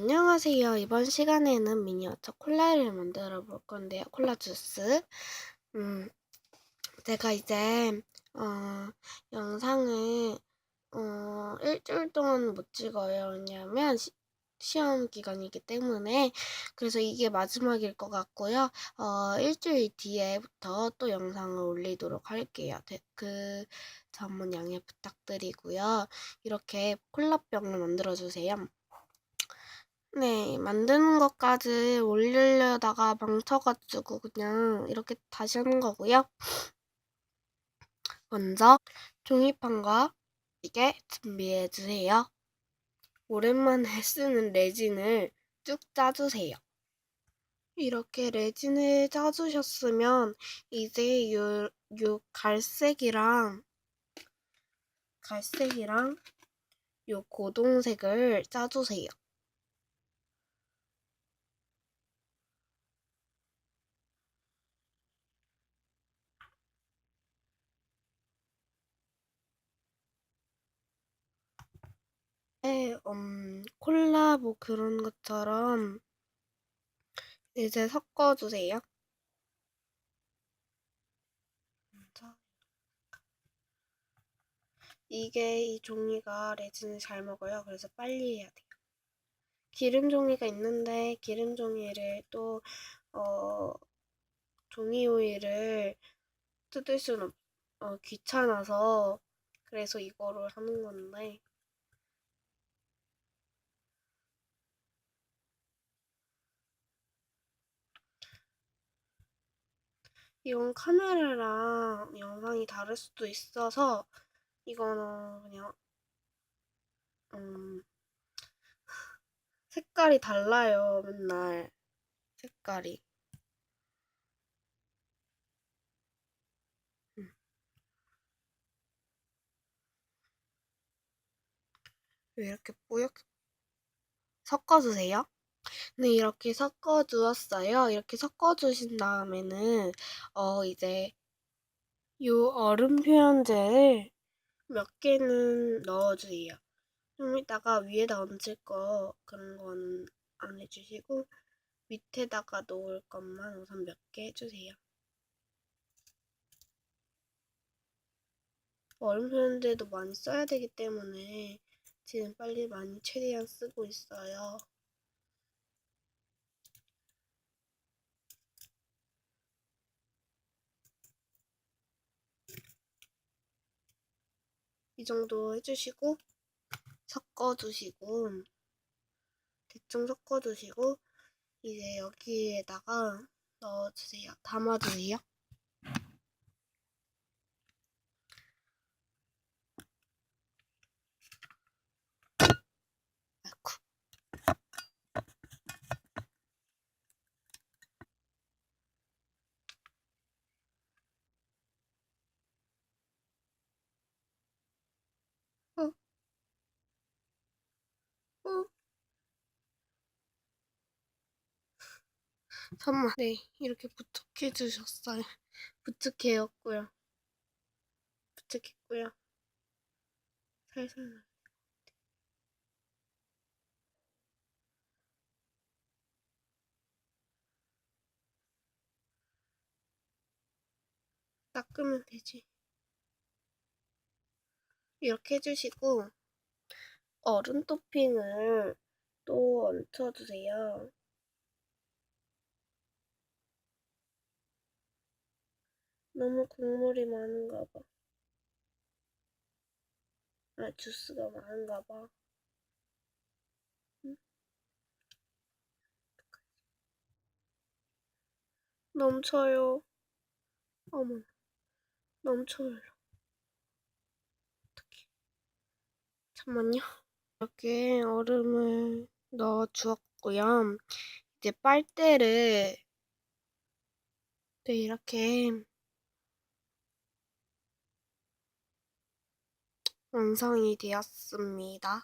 안녕하세요. 이번 시간에는 미니어처 콜라를 만들어 볼 건데요. 콜라 주스. 음, 제가 이제, 어, 영상을, 어, 일주일 동안 못 찍어요. 왜냐하면 시, 시험 기간이기 때문에. 그래서 이게 마지막일 것 같고요. 어, 일주일 뒤에부터 또 영상을 올리도록 할게요. 데- 그, 점은 양해 부탁드리고요. 이렇게 콜라병을 만들어주세요. 네, 만드는 것까지 올리려다가 망쳐 가지고 그냥 이렇게 다시 하는 거고요. 먼저 종이판과 이게 준비해 주세요. 오랜만에 쓰는 레진을 쭉 짜주세요. 이렇게 레진을 짜주셨으면 이제 요, 요 갈색이랑 갈색이랑 요 고동색을 짜주세요. 음, 콜라 뭐 그런 것처럼 이제 섞어주세요. 이게 이 종이가 레진을 잘 먹어요. 그래서 빨리 해야 돼요. 기름 종이가 있는데 기름 종이를 또 어, 종이 오일을 뜯을 수는 어, 귀찮아서 그래서 이거를 하는 건데 이건 카메라랑 영상이 다를 수도 있어서 이거는 그냥 음, 색깔이 달라요 맨날 색깔이 음. 왜 이렇게 뿌옇게 섞어주세요. 네, 이렇게 섞어 주었어요. 이렇게 섞어 주신 다음에는 어 이제 요 얼음 표현제를 몇 개는 넣어주세요. 좀 이따가 위에다 얹을 거 그런 거는 안 해주시고 밑에다가 놓을 것만 우선 몇 개 해주세요. 얼음 표현제도 많이 써야 되기 때문에 지금 빨리 많이 최대한 쓰고 있어요. 이 정도 해주시고 섞어주시고 대충 섞어주시고 이제 여기에다가 넣어주세요. 담아주세요. 3만. 네, 이렇게 부탁해 주셨어요. 부탁해였고요. 부탁했고요. 살살. 닦으면 되지. 이렇게 해주시고, 얼음 토핑을 또 얹혀주세요. 너무 국물이 많은가 봐. 아, 주스가 많은가 봐. 응? 넘쳐요. 어머, 넘쳐요. 어떡해. 잠만요. 이렇게 얼음을 넣어 주었고요. 이제 빨대를 네, 이렇게 완성이 되었습니다.